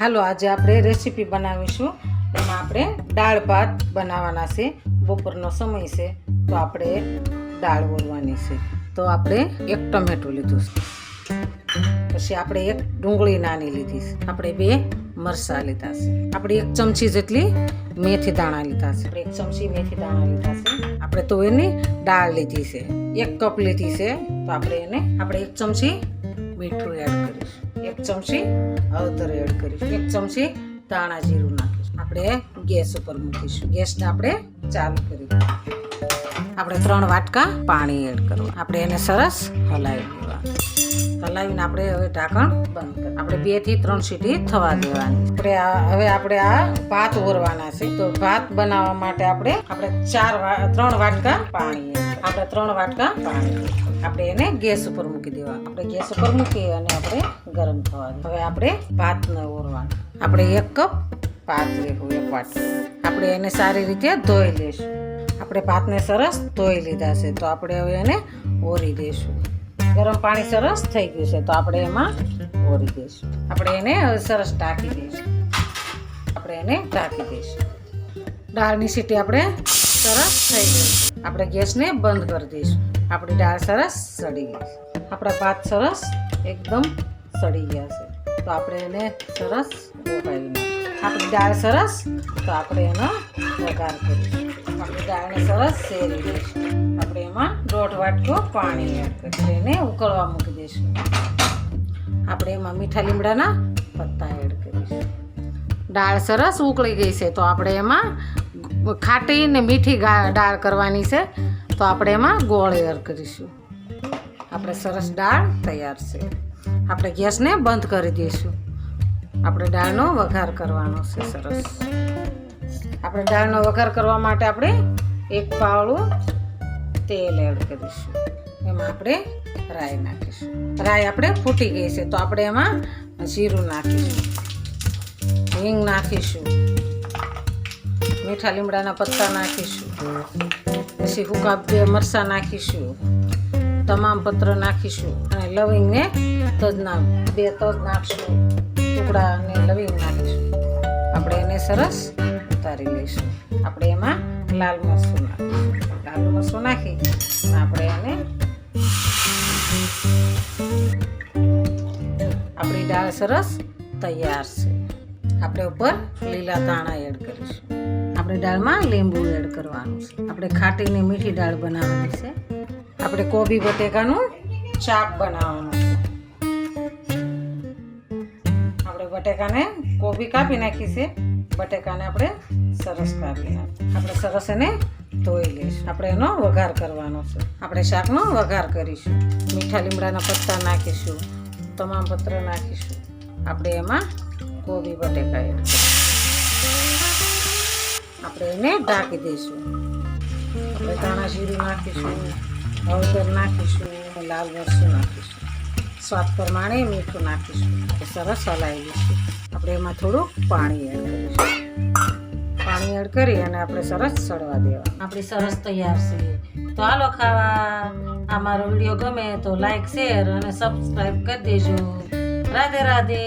હાલો, આજે આપણે રેસીપી બનાવીશું. એમાં આપણે દાળ ભાત બનાવવાના છે. બપોરનો સમય છે, તો આપણે દાળ બોલવાની છે. તો આપણે એક ટમેટું લીધું છે. પછી આપણે એક ડુંગળી નાની લીધી છે. આપણે બે મરચાં લીધા છે. આપણે એક ચમચી જેટલી મેથી દાણા લીધા છે. આપણે એક ચમચી મેથી દાણા લીધા છે. આપણે તો એની દાળ લીધી છે. એક કપ લીધી છે. તો આપણે એને, આપણે એક ચમચી મીઠું એડ કરીશું. એક ચમચી હળદર એડ કરીશું. એક ચમચી ધાણા જીરું નાખીશું. આપણે ગેસ ઉપર મૂકીશું. ગેસને આપણે ચાલુ કરી. આપણે ત્રણ વાટકા પાણી એડ કરવું આપણે એને સરસ હલાવી હલાવીને આપણે હવે ઢાંકણ બંધ કરી આપણે બેથી ત્રણ સીટી થવા દેવાની. આપણે આ હવે આપણે આ ભાત ઓરવાના છે. તો ભાત બનાવવા માટે આપણે આપણે ચાર ત્રણ વાટકા પાણી આપણે ત્રણ વાટકા પાણી આપણે એને ગેસ ઉપર મૂકી દેવા આપણે ગેસ ઉપર મૂકી અને આપણે ગરમ થવા હવે આપણે ભાતને ઓરવાનું આપણે એક કપ ભાત લેવું એક વાટકી આપણે એને સારી રીતે ધોઈ લઈશું આપણે ભાતને સરસ ધોઈ લીધા છે. તો આપણે હવે એને ઓરી દઈશું ગરમ પાણી સરસ થઈ ગયું છે, તો આપણે એમાં ઓરી દઈશું. આપણે એને સરસ ઢાંકી દઈશું. આપણે એને ઢાંકી દઈશું. દાળની સીટી આપણે સરસ થઈ ગઈ આપણે ગેસને બંધ કરી દઈશું. આપણી દાળ સરસ સડી ગઈ આપણા ભાત સરસ એકદમ સડી ગયા છે. તો આપણે એને સરસ ઓગાળી આપણી દાળ સરસ, તો આપણે એનો વઘાર કરીશું. આપણી દાળને સરસ શેરી દઈશું આપણે એમાં દોઢ વાટકો પાણી એડ કરી એને ઉકળવા મૂકી દઈશું. આપણે એમાં મીઠા લીમડાના પત્તા એડ કરીશું. દાળ સરસ ઉકળી ગઈ છે, તો આપણે એમાં ખાટી ને મીઠી દાળ કરવાની છે, તો આપણે એમાં ગોળ એડ કરીશું. આપણે સરસ દાળ તૈયાર છે. આપણે ગેસને બંધ કરી દઈશું. આપણે દાળનો વઘાર કરવાનો છે સરસ. આપણે દાળનો વઘાર કરવા માટે આપણે એક પાવડું તેલ એડ કરીશું એમાં આપણે રાઈ નાખીશું. રાઈ આપણે ફૂટી ગઈ છે, તો આપણે એમાં જીરું નાખીશું. હિંગ નાખીશું. મીઠા લીમડાના પત્તા નાખીશું. પછી હુકા બે મરચાં નાખીશું. તમામ પત્ર નાખીશું અને લવિંગને તજના બે તજ નાખશું. ટુકડા અને લવિંગ નાખીશું. આપણે એને સરસ ઉતારી લઈશું. આપણે એમાં લાલ મરચું નાખીશું. લાલ મરચું નાખી આપણે એને આપણી દાળ સરસ તૈયાર છે. આપણે ઉપર લીલા ધાણા એડ કરીશું. આપણે દાળમાં લીંબુ એડ કરવાનું છે. આપણે ખાટીને મીઠી દાળ બનાવવાની છે. આપણે કોબી બટેકાનું ચાક બનાવવાનું છે. આપણે બટેકાને કોબી કાપી નાખી છે. બટેકાને આપણે સરસ કાઢી નાખી આપણે સરસ એને ધોઈ લઈશું. આપણે એનો વઘાર કરવાનો છે. આપણે શાકનો વઘાર કરીશું. મીઠા લીમડાના પત્તા નાખીશું. તમામ પત્ર નાખીશું. આપણે એમાં કોબી, બટેકા એડ આપણે એને ઢાંકી દઈશું. આપણે ધાણા જીરું નાખીશું. હળદર નાખીશું. લાલ મરચું નાખીશું. સ્વાદ પ્રમાણે મીઠું નાખીશું. સરસ હલાવી લઈશું આપણે એમાં થોડું પાણી એડ પાણી એડ કરી અને આપણે સરસ સડવા દેવા આપણે સરસ તૈયાર છે. તો હાલો ખાવા. આ મારો વીડિયો ગમે તો લાઈક શેર અને સબસ્ક્રાઈબ કરી દેજો. રાધે રાધે.